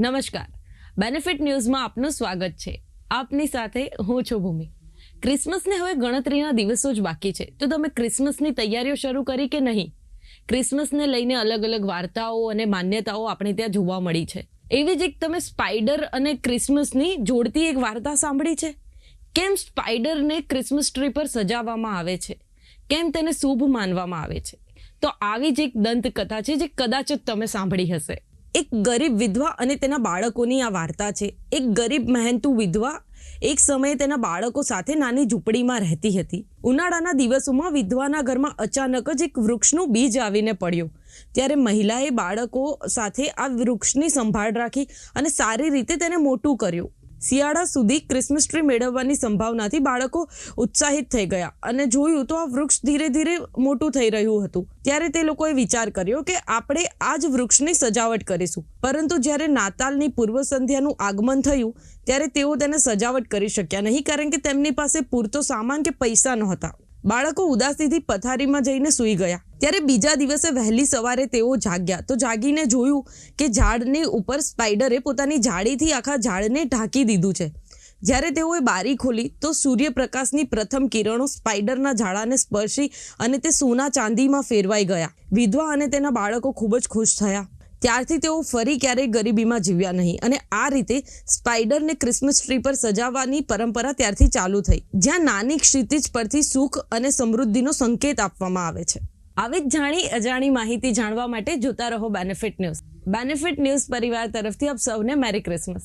નમસ્કાર. બેનિફિટ ન્યૂઝમાં આપનું સ્વાગત છે. આપની સાથે હું છું ભૂમિ. ક્રિસમસને હવે ગણતરીના દિવસો જ બાકી છે. તો તમે ક્રિસમસની તૈયારીઓ શરૂ કરી કે નહીં? ક્રિસમસને લઈને અલગ અલગ વાર્તાઓ અને માન્યતાઓ આપણે ત્યાં જોવા મળી છે. એવી જ એક તમે સ્પાઈડર અને ક્રિસમસની જોડતી એક વાર્તા સાંભળી છે? કેમ સ્પાઈડરને ક્રિસમસ ટ્રી પર સજાવવામાં આવે છે? કેમ તેને શુભ માનવામાં આવે છે? તો આવી જ એક દંતકથા છે જે કદાચ તમે સાંભળી હશે. એક ગરીબ વિધવા અને તેના બાળકોની આ વાર્તા છે. એક ગરીબ મહેનતુ વિધવા એક સમયે તેના બાળકો સાથે નાની ઝૂંપડીમાં રહેતી હતી. ઉનાળાના દિવસોમાં વિધવાના ઘરમાં અચાનક જ એક વૃક્ષનું બીજ આવીને પડ્યું. ત્યારે મહિલાએ બાળકો સાથે આ વૃક્ષની સંભાળ રાખી અને સારી રીતે તેને મોટું કર્યું. શિયાળા સુધી ક્રિસમસ ટ્રી મેળવવાની સંભાવનાથી બાળકો ઉત્સાહિત થઈ ગયા અને જોયું તો આ વૃક્ષ ધીરે ધીરે મોટું થઈ રહ્યું હતું. ત્યારે તે લોકોએ વિચાર કર્યો કે આપણે આ જ વૃક્ષની સજાવટ કરીશું. પરંતુ જ્યારે નાતાલની પૂર્વ સંધ્યાનું આગમન થયું, ત્યારે તેઓ તેને સજાવટ કરી શક્યા નહીં, કારણ કે તેમની પાસે પૂરતો સામાન કે પૈસા નહોતા. બાળકો ઉદાસીથી પથારીમાં જઈને સૂઈ ગયા. ત્યારે બીજા દિવસે વહેલી સવારે તેઓ જાગ્યા. તો જાગીને જોયું કે ઝાડની ઉપર સ્પાઈડરે પોતાની જાળીથી આખા ઝાડને ઢાંકી દીધું છે. જ્યારે તેઓએ બારી ખોલી, તો સૂર્યપ્રકાશની પ્રથમ કિરણો સ્પાઈડરના ઝાડાને સ્પર્શી અને તે સોના ચાંદીમાં ફેરવાઈ ગયા. વિધવા અને તેના બાળકો ખૂબ જ ખુશ થયા. ત્યારથી તેઓ ફરી ક્યારેય ગરીબીમાં જીવ્યા નહીં. અને આ રીતે સ્પાઈડરને ક્રિસમસ ટ્રી પર સજાવવાની પરંપરા ત્યારથી ચાલુ થઈ. જ્યાં નાની ક્ષિતિજ પરથી સુખ અને સમૃદ્ધિનો સંકેત આપવામાં આવે છે. આવી જ જાણી અજાણી માહિતી જાણવા માટે જોતા રહો બેનિફિટ ન્યૂઝ બેનિફિટ ન્યૂઝ પરિવાર તરફથી આપ સૌને મેરી ક્રિસમસ